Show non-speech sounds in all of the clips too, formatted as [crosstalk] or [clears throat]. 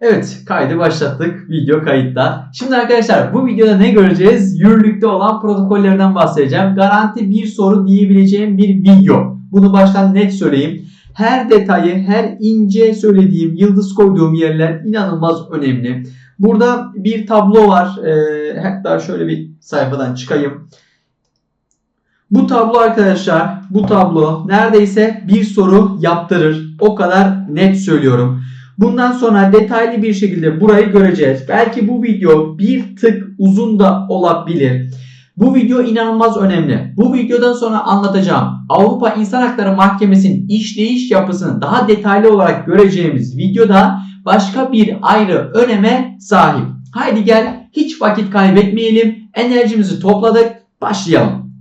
Evet kaydı başlattık. Video kayıtta. Şimdi arkadaşlar bu videoda ne göreceğiz? Yürürlükte olan protokollerden bahsedeceğim. Garanti bir soru diyebileceğim bir video. Bunu baştan net söyleyeyim. Her detayı, her ince söylediğim, yıldız koyduğum yerler inanılmaz önemli. Burada bir tablo var. Ee, hatta şöyle bir sayfadan çıkayım. Bu tablo arkadaşlar, bu tablo neredeyse bir soru yaptırır. O kadar net söylüyorum. Bundan sonra detaylı bir şekilde burayı göreceğiz. Belki bu video bir tık uzun da olabilir. Bu video inanılmaz önemli. Bu videodan sonra anlatacağım. Avrupa İnsan Hakları Mahkemesi'nin işleyiş yapısını daha detaylı olarak göreceğimiz videoda başka bir ayrı öneme sahip. Haydi gel hiç vakit kaybetmeyelim. Enerjimizi topladık. Başlayalım.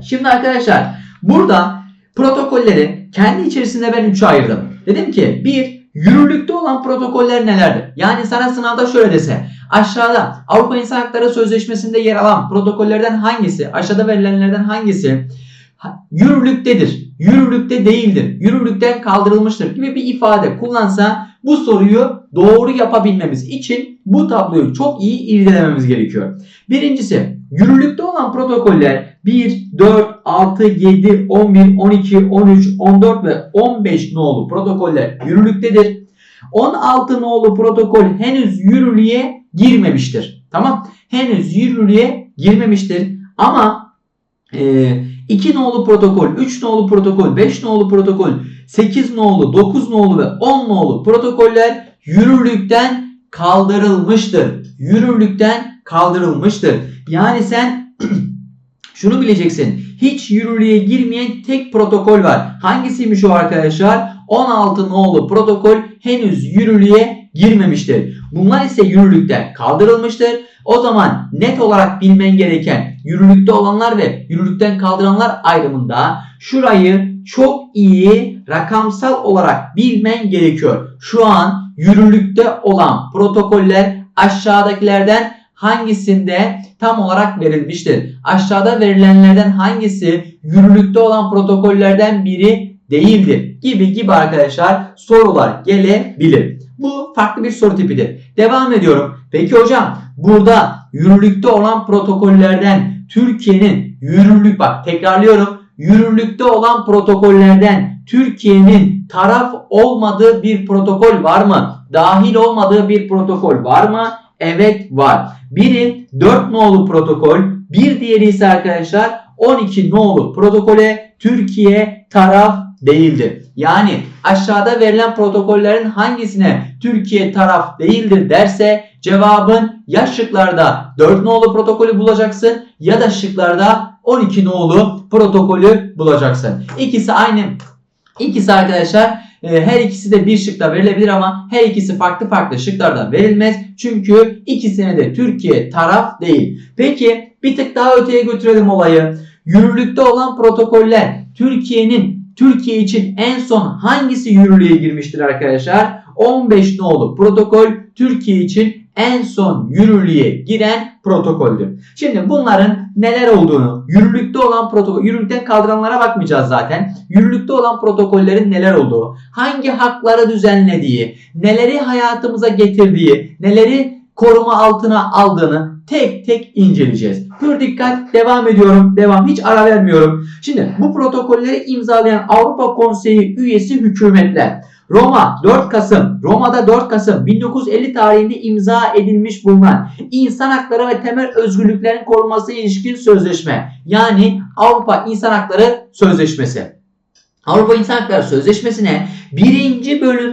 Şimdi arkadaşlar burada protokolleri kendi içerisinde ben 3'e ayırdım. Dedim ki bir Yürürlükte olan protokoller nelerdir? Yani sana sınavda şöyle dese aşağıda Avrupa İnsan Hakları Sözleşmesi'nde yer alan protokollerden hangisi, aşağıda verilenlerden hangisi yürürlüktedir, yürürlükte değildir, yürürlükten kaldırılmıştır gibi bir ifade kullansa bu soruyu doğru yapabilmemiz için bu tabloyu çok iyi irdelememiz gerekiyor. Birincisi yürürlükte olan protokoller 1, 4, 6, 7, 11, 12, 13, 14 ve 15 nolu protokoller yürürlüktedir. 16 nolu protokol henüz yürürlüğe girmemiştir. Tamam? Henüz yürürlüğe girmemiştir. Ama e, 2 nolu protokol, 3 nolu protokol, 5 nolu protokol, 8 nolu, 9 nolu ve 10 nolu protokoller yürürlükten kaldırılmıştır. Yürürlükten kaldırılmıştır. Yani sen [clears throat] şunu bileceksin. Hiç yürürlüğe girmeyen tek protokol var. Hangisiymiş o arkadaşlar? 16 nolu protokol henüz yürürlüğe girmemiştir. Bunlar ise yürürlükten kaldırılmıştır. O zaman net olarak bilmen gereken yürürlükte olanlar ve yürürlükten kaldıranlar ayrımında şurayı çok iyi rakamsal olarak bilmen gerekiyor. Şu an yürürlükte olan protokoller aşağıdakilerden hangisinde tam olarak verilmiştir? Aşağıda verilenlerden hangisi yürürlükte olan protokollerden biri değildir? Gibi gibi arkadaşlar sorular gelebilir. Farklı bir soru tipidir. Devam ediyorum. Peki hocam burada yürürlükte olan protokollerden Türkiye'nin yürürlük bak tekrarlıyorum. Yürürlükte olan protokollerden Türkiye'nin taraf olmadığı bir protokol var mı? Dahil olmadığı bir protokol var mı? Evet var. Biri 4 nolu protokol, bir diğeri ise arkadaşlar 12 nolu protokole Türkiye taraf değildir. Yani aşağıda verilen protokollerin hangisine Türkiye taraf değildir derse cevabın ya şıklarda 4 nolu protokolü bulacaksın ya da şıklarda 12 nolu protokolü bulacaksın. İkisi aynı. İkisi arkadaşlar e, her ikisi de bir şıkta verilebilir ama her ikisi farklı farklı şıklarda verilmez. Çünkü ikisine de Türkiye taraf değil. Peki bir tık daha öteye götürelim olayı. Yürürlükte olan protokoller Türkiye'nin Türkiye için en son hangisi yürürlüğe girmiştir arkadaşlar? 15 nolu protokol Türkiye için en son yürürlüğe giren protokoldür. Şimdi bunların neler olduğunu, yürürlükte olan protokol, yürürlükten kaldıranlara bakmayacağız zaten. Yürürlükte olan protokollerin neler olduğu, hangi hakları düzenlediği, neleri hayatımıza getirdiği, neleri koruma altına aldığını tek tek inceleyeceğiz. Pür dikkat devam ediyorum. Devam hiç ara vermiyorum. Şimdi bu protokolleri imzalayan Avrupa Konseyi üyesi hükümetler Roma 4 Kasım, Roma'da 4 Kasım 1950 tarihinde imza edilmiş bulunan insan hakları ve temel özgürlüklerin korunması ilişkin sözleşme. Yani Avrupa İnsan Hakları Sözleşmesi. Avrupa İnsan Hakları Sözleşmesi'ne birinci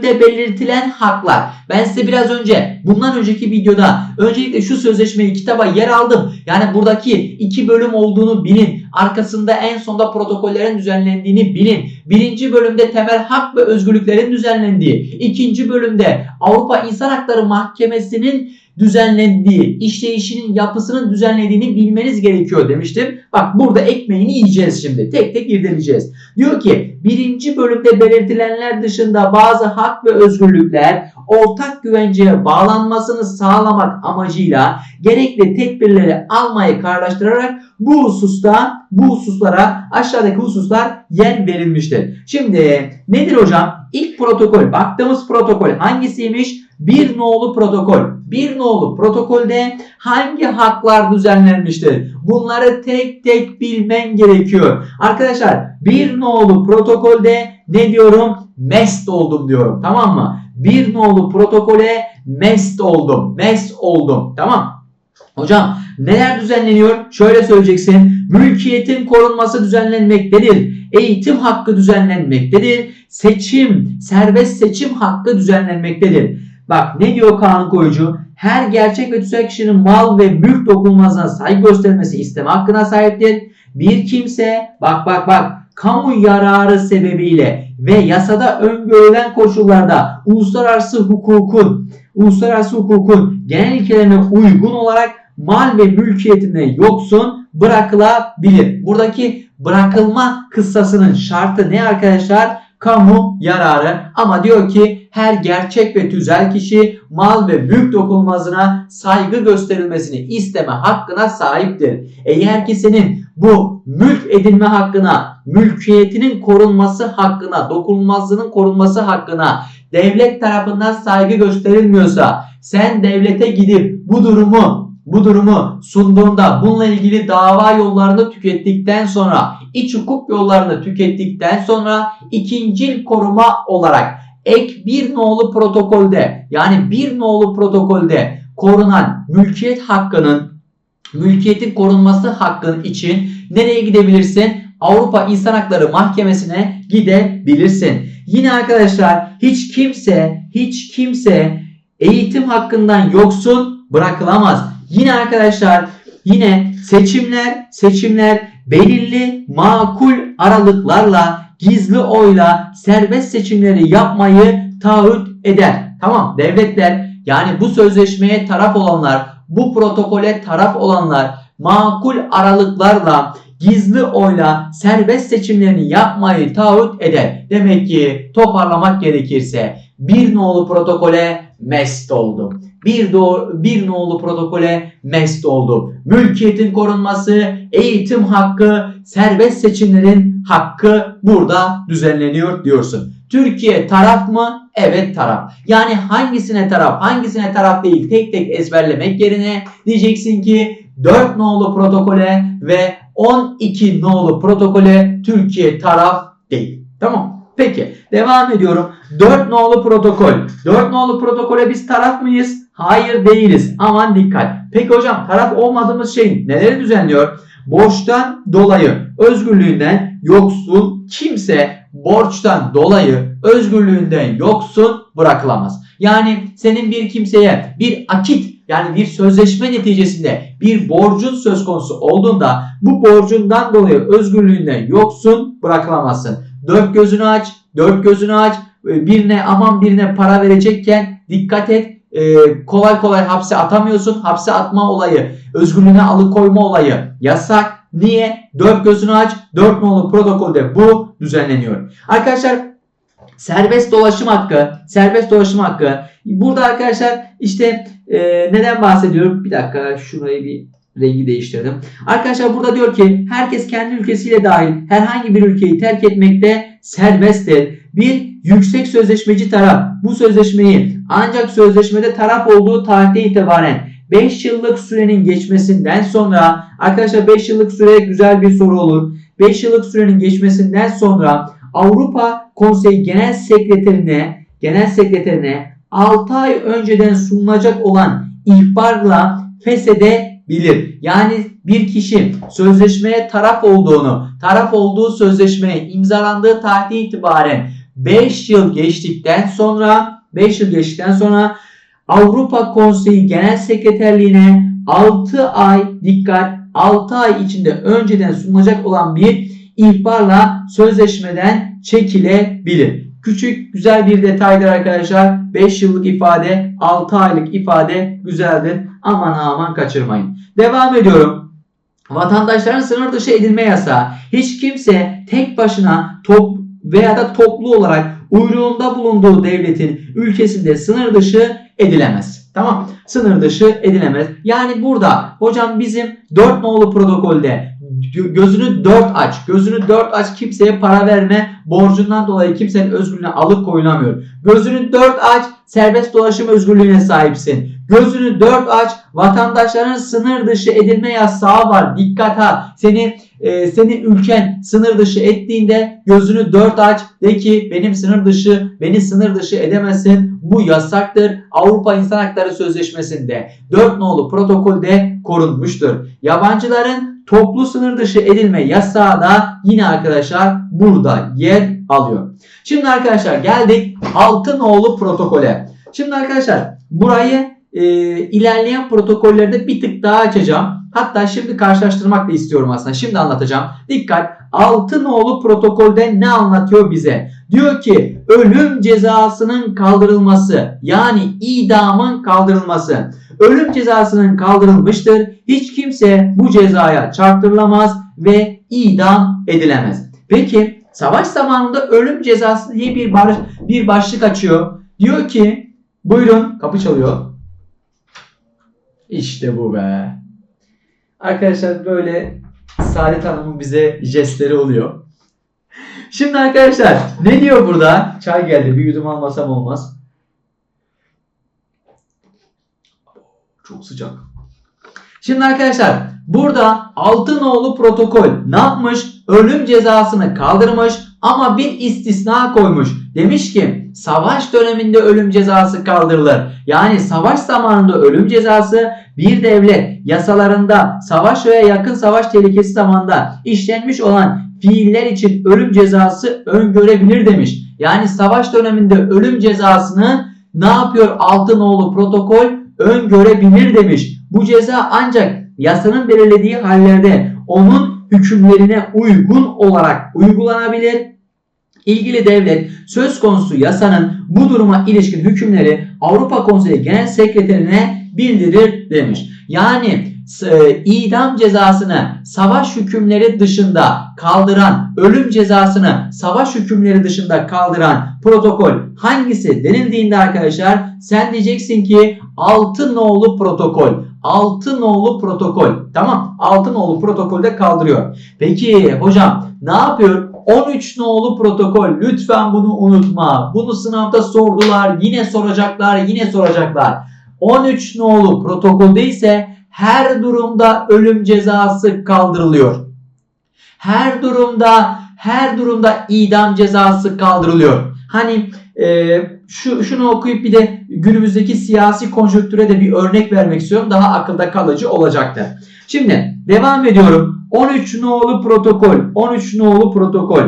bölümde belirtilen haklar. Ben size biraz önce bundan önceki videoda öncelikle şu sözleşmeyi kitaba yer aldım. Yani buradaki iki bölüm olduğunu bilin. Arkasında en sonda protokollerin düzenlendiğini bilin. Birinci bölümde temel hak ve özgürlüklerin düzenlendiği. ikinci bölümde Avrupa İnsan Hakları Mahkemesi'nin düzenlendiği, işleyişinin yapısının düzenlediğini bilmeniz gerekiyor demiştim. Bak burada ekmeğini yiyeceğiz şimdi. Tek tek irdeleyeceğiz. Diyor ki birinci bölümde belirtilenler dışında bazı hak ve özgürlükler ortak güvenceye bağlanmasını sağlamak amacıyla gerekli tedbirleri almayı kararlaştırarak bu hususta bu hususlara aşağıdaki hususlar yer verilmiştir. Şimdi nedir hocam? İlk protokol baktığımız protokol hangisiymiş? Bir nolu protokol. Bir nolu protokolde hangi haklar düzenlenmiştir? Bunları tek tek bilmen gerekiyor. Arkadaşlar bir nolu protokolde ne diyorum? Mest oldum diyorum. Tamam mı? Bir nolu protokole mest oldum. Mest oldum. Tamam. Hocam neler düzenleniyor? Şöyle söyleyeceksin. Mülkiyetin korunması düzenlenmektedir. Eğitim hakkı düzenlenmektedir. Seçim, serbest seçim hakkı düzenlenmektedir. Bak ne diyor kanun koyucu? Her gerçek ve tüzel kişinin mal ve mülk dokunulmazlığına saygı göstermesi isteme hakkına sahiptir. Bir kimse bak bak bak kamu yararı sebebiyle ve yasada öngörülen koşullarda uluslararası hukukun uluslararası hukukun genel ilkelerine uygun olarak mal ve mülkiyetine yoksun bırakılabilir. Buradaki bırakılma kıssasının şartı ne arkadaşlar? Kamu yararı ama diyor ki her gerçek ve tüzel kişi mal ve mülk dokunulmazına saygı gösterilmesini isteme hakkına sahiptir. Eğer ki senin bu mülk edinme hakkına, mülkiyetinin korunması hakkına, dokunulmazlığının korunması hakkına devlet tarafından saygı gösterilmiyorsa sen devlete gidip bu durumu bu durumu sunduğunda bununla ilgili dava yollarını tükettikten sonra iç hukuk yollarını tükettikten sonra ikincil koruma olarak ek bir nolu protokolde yani bir nolu protokolde korunan mülkiyet hakkının mülkiyetin korunması hakkın için nereye gidebilirsin? Avrupa İnsan Hakları Mahkemesi'ne gidebilirsin. Yine arkadaşlar hiç kimse hiç kimse eğitim hakkından yoksun bırakılamaz. Yine arkadaşlar yine seçimler seçimler belirli makul aralıklarla gizli oyla serbest seçimleri yapmayı taahhüt eder. Tamam devletler yani bu sözleşmeye taraf olanlar bu protokole taraf olanlar makul aralıklarla gizli oyla serbest seçimlerini yapmayı taahhüt eder. Demek ki toparlamak gerekirse bir nolu protokole mest oldum. Bir, doğru, bir nolu protokole mest oldum. Mülkiyetin korunması, eğitim hakkı, serbest seçimlerin hakkı burada düzenleniyor diyorsun. Türkiye taraf mı? Evet taraf. Yani hangisine taraf, hangisine taraf değil tek tek ezberlemek yerine diyeceksin ki 4 nolu protokole ve 12 nolu protokole Türkiye taraf değil. Tamam. Peki devam ediyorum. 4 nolu protokol. 4 nolu protokole biz taraf mıyız? Hayır değiliz. Aman dikkat. Peki hocam taraf olmadığımız şeyin neleri düzenliyor? Borçtan dolayı özgürlüğünden yoksun kimse borçtan dolayı özgürlüğünden yoksun bırakılamaz. Yani senin bir kimseye bir akit yani bir sözleşme neticesinde bir borcun söz konusu olduğunda bu borcundan dolayı özgürlüğünden yoksun bırakılamazsın. Dört gözünü aç, dört gözünü aç. Birine aman birine para verecekken dikkat et. Ee, kolay kolay hapse atamıyorsun. Hapse atma olayı, özgürlüğüne alıkoyma olayı yasak. Niye? Dört gözünü aç. Dört nolu protokolde bu düzenleniyor. Arkadaşlar serbest dolaşım hakkı, serbest dolaşım hakkı. Burada arkadaşlar işte e, neden bahsediyorum? Bir dakika şurayı bir rengi değiştirdim. Arkadaşlar burada diyor ki herkes kendi ülkesiyle dahil herhangi bir ülkeyi terk etmekte serbesttir. Bir yüksek sözleşmeci taraf bu sözleşmeyi ancak sözleşmede taraf olduğu tarihte itibaren 5 yıllık sürenin geçmesinden sonra arkadaşlar 5 yıllık süre güzel bir soru olur. 5 yıllık sürenin geçmesinden sonra Avrupa Konseyi Genel Sekreterine Genel Sekreterine 6 ay önceden sunulacak olan ihbarla feshedebilir. Yani bir kişi sözleşmeye taraf olduğunu, taraf olduğu sözleşmeye imzalandığı tarihte itibaren 5 yıl geçtikten sonra 5 yıl geçtikten sonra Avrupa Konseyi Genel Sekreterliğine 6 ay dikkat 6 ay içinde önceden sunulacak olan bir ihbarla sözleşmeden çekilebilir. Küçük güzel bir detaydır arkadaşlar. 5 yıllık ifade 6 aylık ifade güzeldir. Aman aman kaçırmayın. Devam ediyorum. Vatandaşların sınır dışı edilme yasağı. Hiç kimse tek başına top veya da toplu olarak uyruğunda bulunduğu devletin ülkesinde sınır dışı edilemez. Tamam. Sınır dışı edilemez. Yani burada hocam bizim 4 nolu protokolde Gözünü dört aç. Gözünü dört aç. Kimseye para verme. Borcundan dolayı kimsenin özgürlüğüne alıkoyulamıyor. Gözünü dört aç. Serbest dolaşım özgürlüğüne sahipsin. Gözünü dört aç. Vatandaşların sınır dışı edilme yasağı var. Dikkat ha. Seni e, senin ülken sınır dışı ettiğinde gözünü dört aç. De ki benim sınır dışı, beni sınır dışı edemezsin. Bu yasaktır. Avrupa İnsan Hakları Sözleşmesi'nde 4 nolu protokolde korunmuştur. Yabancıların toplu sınır dışı edilme yasağı da yine arkadaşlar burada yer alıyor. Şimdi arkadaşlar geldik 6 nolu protokole. Şimdi arkadaşlar burayı e, ilerleyen protokollerde bir tık daha açacağım. Hatta şimdi karşılaştırmak da istiyorum aslında. Şimdi anlatacağım. Dikkat. 6 nolu protokolde ne anlatıyor bize? Diyor ki ölüm cezasının kaldırılması yani idamın kaldırılması. Ölüm cezasının kaldırılmıştır. Hiç kimse bu cezaya çarptırılamaz ve idam edilemez. Peki savaş zamanında ölüm cezası diye bir, bar- bir başlık açıyor. Diyor ki buyurun kapı çalıyor. İşte bu be. Arkadaşlar böyle Saadet Hanım'ın bize jestleri oluyor. Şimdi arkadaşlar ne diyor burada? Çay geldi bir yudum almasam olmaz. Çok sıcak. Şimdi arkadaşlar burada Altınoğlu protokol ne yapmış? Ölüm cezasını kaldırmış ama bir istisna koymuş. Demiş ki savaş döneminde ölüm cezası kaldırılır. Yani savaş zamanında ölüm cezası bir devlet yasalarında savaş veya yakın savaş tehlikesi zamanında işlenmiş olan fiiller için ölüm cezası öngörebilir demiş. Yani savaş döneminde ölüm cezasını ne yapıyor Altınoğlu protokol öngörebilir demiş. Bu ceza ancak yasanın belirlediği hallerde onun hükümlerine uygun olarak uygulanabilir. İlgili devlet söz konusu yasanın bu duruma ilişkin hükümleri Avrupa Konseyi Genel Sekreterine bildirir demiş. Yani idam cezasını savaş hükümleri dışında kaldıran, ölüm cezasını savaş hükümleri dışında kaldıran protokol hangisi denildiğinde arkadaşlar sen diyeceksin ki 6 nolu protokol. 6 nolu protokol. Tamam 6 nolu protokolde kaldırıyor. Peki hocam ne yapıyor? 13 nolu protokol. Lütfen bunu unutma. Bunu sınavda sordular. Yine soracaklar. Yine soracaklar. 13 nolu protokolde ise her durumda ölüm cezası kaldırılıyor. Her durumda her durumda idam cezası kaldırılıyor. Hani e, şu şunu okuyup bir de günümüzdeki siyasi konjonktüre de bir örnek vermek istiyorum. Daha akılda kalıcı olacaktır. Şimdi devam ediyorum. 13 nolu protokol. 13 nolu protokol.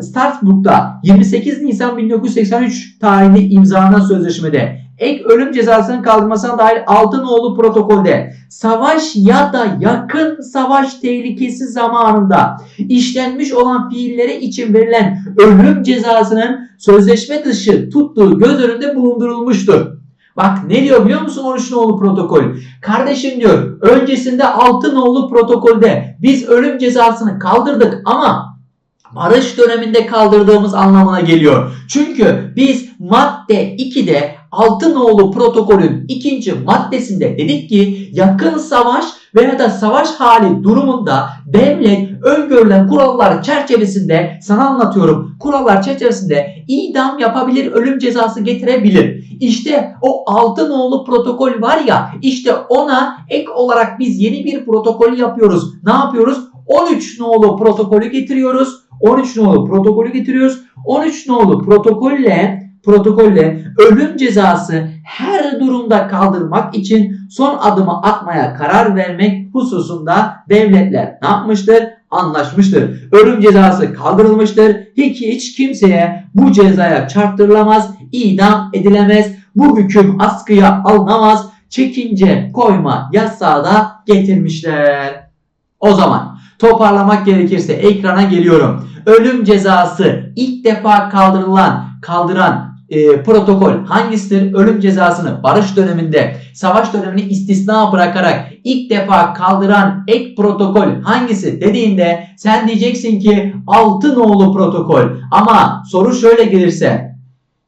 Strasbourg'da 28 Nisan 1983 tarihli imzalanan sözleşmede ek ölüm cezasının kaldırılmasına dair 6 nolu protokolde savaş ya da yakın savaş tehlikesi zamanında işlenmiş olan fiillere için verilen ölüm cezasının sözleşme dışı tuttuğu göz önünde bulundurulmuştur. Bak ne diyor biliyor musun 13 nolu protokol? Kardeşim diyor öncesinde 6 nolu protokolde biz ölüm cezasını kaldırdık ama barış döneminde kaldırdığımız anlamına geliyor. Çünkü biz madde 2'de 6 nolu protokolün ikinci maddesinde dedik ki yakın savaş veya da savaş hali durumunda devlet öngörülen kurallar çerçevesinde sana anlatıyorum kurallar çerçevesinde idam yapabilir ölüm cezası getirebilir. İşte o 6 nolu protokol var ya işte ona ek olarak biz yeni bir protokol yapıyoruz. Ne yapıyoruz? 13 nolu protokolü getiriyoruz. 13 nolu protokolü getiriyoruz. 13 nolu protokolle protokolle ölüm cezası her durumda kaldırmak için son adımı atmaya karar vermek hususunda devletler ne yapmıştır? Anlaşmıştır. Ölüm cezası kaldırılmıştır. Hiç, hiç kimseye bu cezaya çarptırılamaz, idam edilemez. Bu hüküm askıya alınamaz. Çekince koyma yasağı da getirmişler. O zaman toparlamak gerekirse ekrana geliyorum. Ölüm cezası ilk defa kaldırılan, kaldıran e, protokol hangisidir? Ölüm cezasını barış döneminde, savaş dönemini istisna bırakarak ilk defa kaldıran ek protokol hangisi dediğinde sen diyeceksin ki altı nolu protokol. Ama soru şöyle gelirse,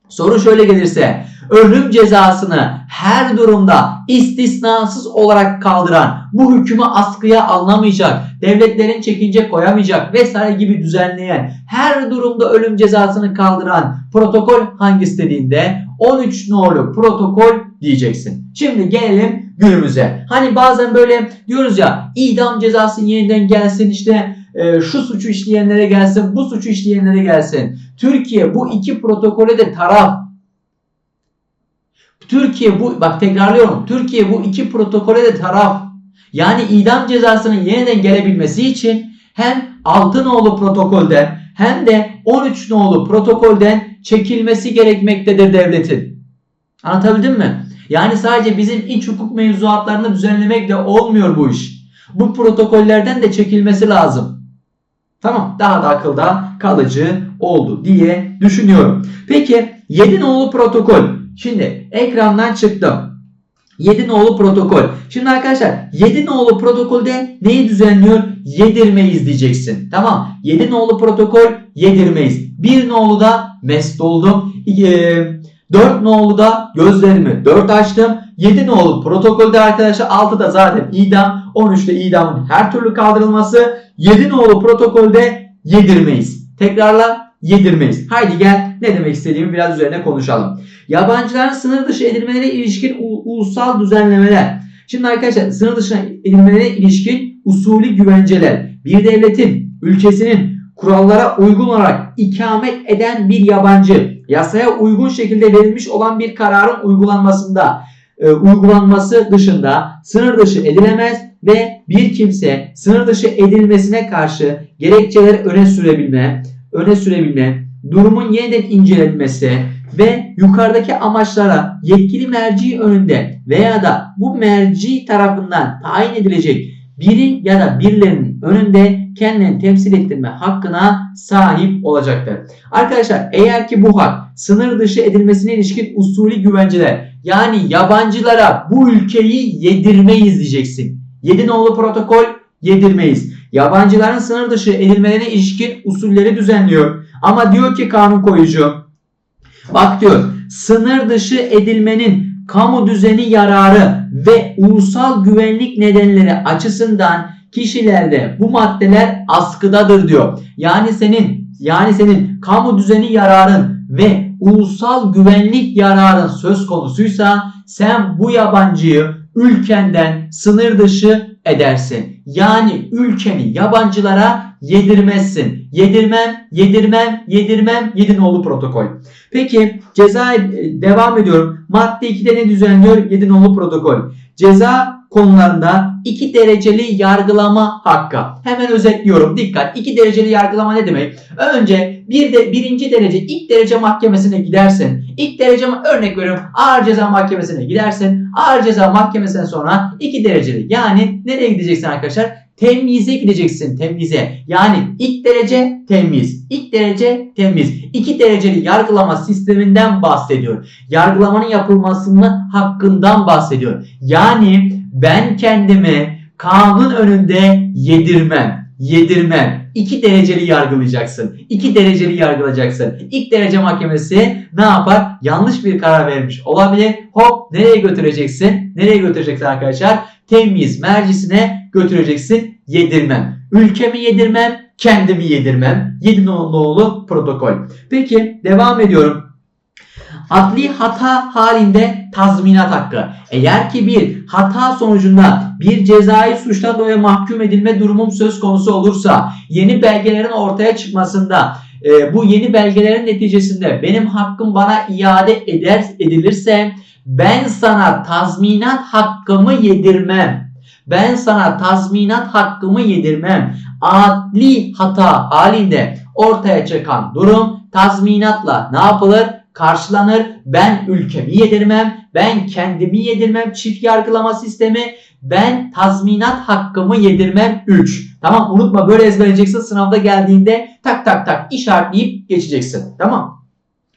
soru şöyle gelirse ölüm cezasını her durumda istisnasız olarak kaldıran, bu hükmü askıya alınamayacak, devletlerin çekince koyamayacak vesaire gibi düzenleyen, her durumda ölüm cezasını kaldıran protokol hangisi dediğinde 13 nolu protokol diyeceksin. Şimdi gelelim günümüze. Hani bazen böyle diyoruz ya idam cezası yeniden gelsin işte e, şu suçu işleyenlere gelsin bu suçu işleyenlere gelsin. Türkiye bu iki protokole de taraf. Türkiye bu bak tekrarlıyorum. Türkiye bu iki protokole de taraf. Yani idam cezasının yeniden gelebilmesi için hem Altınoğlu protokolden hem de 13 nolu protokolden çekilmesi gerekmektedir devletin. Anlatabildim mi? Yani sadece bizim iç hukuk mevzuatlarını düzenlemekle olmuyor bu iş. Bu protokollerden de çekilmesi lazım. Tamam daha da akılda kalıcı oldu diye düşünüyorum. Peki 7 nolu protokol. Şimdi ekrandan çıktım. 7 nolu protokol. Şimdi arkadaşlar 7 nolu protokolde neyi düzenliyor? Yedirmeyiz diyeceksin. Tamam. 7 nolu protokol yedirmeyiz. 1 nolu da mest oldum. 4 nolu da gözlerimi 4 açtım. 7 nolu protokolde arkadaşlar 6'da zaten idam. 13'te idamın her türlü kaldırılması. 7 nolu protokolde yedirmeyiz. Tekrarla yedirmeyiz. Haydi gel ne demek istediğimi biraz üzerine konuşalım. Yabancıların sınır dışı edilmelere ilişkin ulusal düzenlemeler. Şimdi arkadaşlar sınır dışı edilmelere ilişkin usulü güvenceler bir devletin, ülkesinin kurallara uygun olarak ikamet eden bir yabancı yasaya uygun şekilde verilmiş olan bir kararın uygulanmasında e, uygulanması dışında sınır dışı edilemez ve bir kimse sınır dışı edilmesine karşı gerekçeleri öne sürebilme, öne sürebilme, durumun yeniden incelenmesi ve yukarıdaki amaçlara yetkili merci önünde veya da bu merci tarafından tayin edilecek biri ya da birilerinin önünde kendini temsil ettirme hakkına sahip olacaktır. Arkadaşlar eğer ki bu hak sınır dışı edilmesine ilişkin usulü güvenceler yani yabancılara bu ülkeyi yedirmeyiz diyeceksin. Yedi nolu protokol yedirmeyiz. Yabancıların sınır dışı edilmelerine ilişkin usulleri düzenliyor. Ama diyor ki kanun koyucu bak diyor sınır dışı edilmenin kamu düzeni yararı ve ulusal güvenlik nedenleri açısından kişilerde bu maddeler askıdadır diyor. Yani senin yani senin kamu düzeni yararın ve ulusal güvenlik yararın söz konusuysa sen bu yabancıyı ülkenden sınır dışı edersin. Yani ülkeni yabancılara yedirmezsin. Yedirmem, yedirmem, yedirmem, yedi nolu protokol. Peki ceza e, devam ediyorum. Madde 2'de ne düzenliyor? Yedi nolu protokol. Ceza konularında iki dereceli yargılama hakkı. Hemen özetliyorum. Dikkat. İki dereceli yargılama ne demek? Önce bir de birinci derece ilk derece mahkemesine gidersin. İlk derece örnek veriyorum ağır ceza mahkemesine gidersin. Ağır ceza mahkemesinden sonra iki dereceli. Yani nereye gideceksin arkadaşlar? Temyize gideceksin temyize. Yani ilk derece temiz. ilk derece temiz. İki dereceli yargılama sisteminden bahsediyor. Yargılamanın yapılmasının hakkından bahsediyor. Yani ben kendimi kanun önünde yedirmem. Yedirmem. İki dereceli yargılayacaksın. İki dereceli yargılayacaksın. İlk derece mahkemesi ne yapar? Yanlış bir karar vermiş olabilir. Hop nereye götüreceksin? Nereye götüreceksin arkadaşlar? Temiz mercisine götüreceksin. Yedirmem. Ülkemi yedirmem. Kendimi yedirmem. Yedi nolu protokol. Peki devam ediyorum. Adli hata halinde tazminat hakkı. Eğer ki bir hata sonucunda bir cezai suçtan dolayı mahkum edilme durumum söz konusu olursa yeni belgelerin ortaya çıkmasında e, bu yeni belgelerin neticesinde benim hakkım bana iade eder edilirse ben sana tazminat hakkımı yedirmem. Ben sana tazminat hakkımı yedirmem. Adli hata halinde ortaya çıkan durum tazminatla ne yapılır? Karşılanır. Ben ülkemi yedirmem, ben kendimi yedirmem çift yargılama sistemi, ben tazminat hakkımı yedirmem 3. Tamam unutma böyle ezberleyeceksin sınavda geldiğinde tak tak tak işaretleyip geçeceksin. Tamam.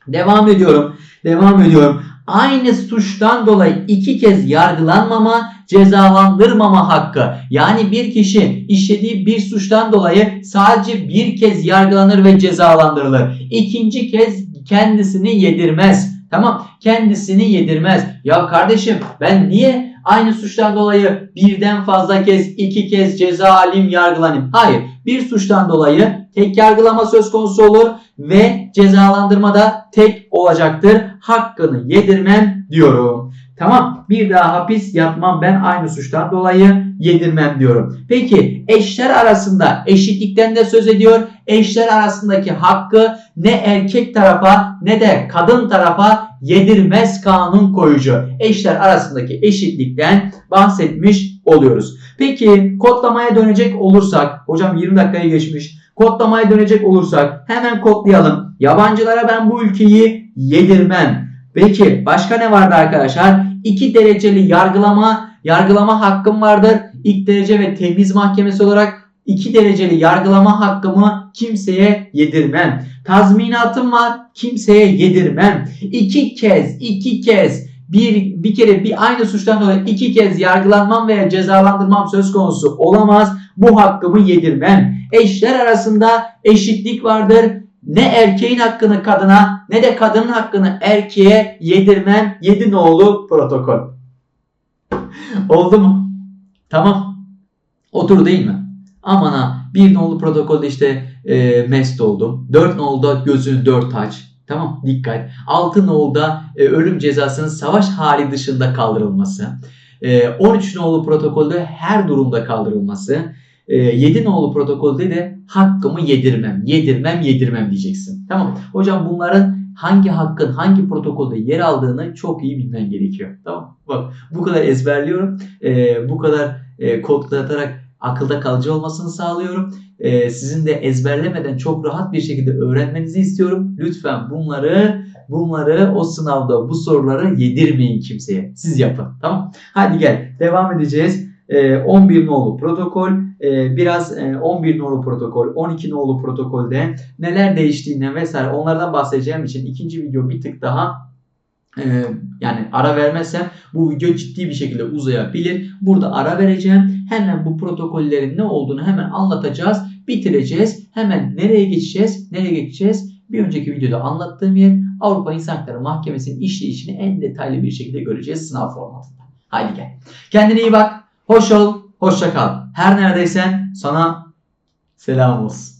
Devam ediyorum. Devam ediyorum. Aynı suçtan dolayı iki kez yargılanmama, cezalandırmama hakkı. Yani bir kişi işlediği bir suçtan dolayı sadece bir kez yargılanır ve cezalandırılır. İkinci kez kendisini yedirmez. Tamam kendisini yedirmez. Ya kardeşim ben niye aynı suçtan dolayı birden fazla kez iki kez ceza alayım yargılanayım? Hayır bir suçtan dolayı tek yargılama söz konusu olur ve cezalandırma da tek olacaktır. Hakkını yedirmem diyorum. Tamam bir daha hapis yatmam ben aynı suçtan dolayı yedirmem diyorum. Peki eşler arasında eşitlikten de söz ediyor. Eşler arasındaki hakkı ne erkek tarafa ne de kadın tarafa yedirmez kanun koyucu. Eşler arasındaki eşitlikten bahsetmiş oluyoruz. Peki kodlamaya dönecek olursak hocam 20 dakikayı geçmiş. Kodlamaya dönecek olursak hemen kodlayalım. Yabancılara ben bu ülkeyi yedirmem. Peki başka ne vardı arkadaşlar? İki dereceli yargılama, yargılama hakkım vardır. İlk derece ve temiz mahkemesi olarak iki dereceli yargılama hakkımı kimseye yedirmem. Tazminatım var, kimseye yedirmem. İki kez, iki kez bir, bir kere bir aynı suçtan dolayı iki kez yargılanmam veya cezalandırmam söz konusu olamaz. Bu hakkımı yedirmem. Eşler arasında eşitlik vardır. Ne erkeğin hakkını kadına ne de kadının hakkını erkeğe yedirmem. Yedi nolu protokol. [laughs] Oldu mu? Tamam. Otur değil mi? Aman ha. Bir nolu protokolde işte e, mest oldum. Dört nolda gözünü dört aç. Tamam dikkat. Altı nolda e, ölüm cezasının savaş hali dışında kaldırılması. E, 13 nolu protokolde her durumda kaldırılması. E, 7 nolu protokolde de hakkımı yedirmem, yedirmem, yedirmem diyeceksin. Tamam. Hocam bunların hangi hakkın hangi protokolde yer aldığını çok iyi bilmen gerekiyor. Tamam. Bak bu kadar ezberliyorum. E, bu kadar e, kodlatarak akılda kalıcı olmasını sağlıyorum. Ee, sizin de ezberlemeden çok rahat bir şekilde öğrenmenizi istiyorum. Lütfen bunları bunları o sınavda bu soruları yedirmeyin kimseye. Siz yapın. Tamam? Hadi gel. Devam edeceğiz. Ee, 11 nolu protokol, ee, biraz e, 11 nolu protokol, 12 nolu protokolde neler değiştiğinden vesaire onlardan bahsedeceğim için ikinci video bir tık daha ee, yani ara vermezsem bu video ciddi bir şekilde uzayabilir. Burada ara vereceğim. Hemen bu protokollerin ne olduğunu hemen anlatacağız. Bitireceğiz. Hemen nereye geçeceğiz? Nereye geçeceğiz? Bir önceki videoda anlattığım yer Avrupa İnsan Hakları Mahkemesi'nin işleyişini en detaylı bir şekilde göreceğiz sınav formatında. Haydi gel. Kendine iyi bak. Hoş ol. Hoşça kal. Her neredeysen sana selam olsun.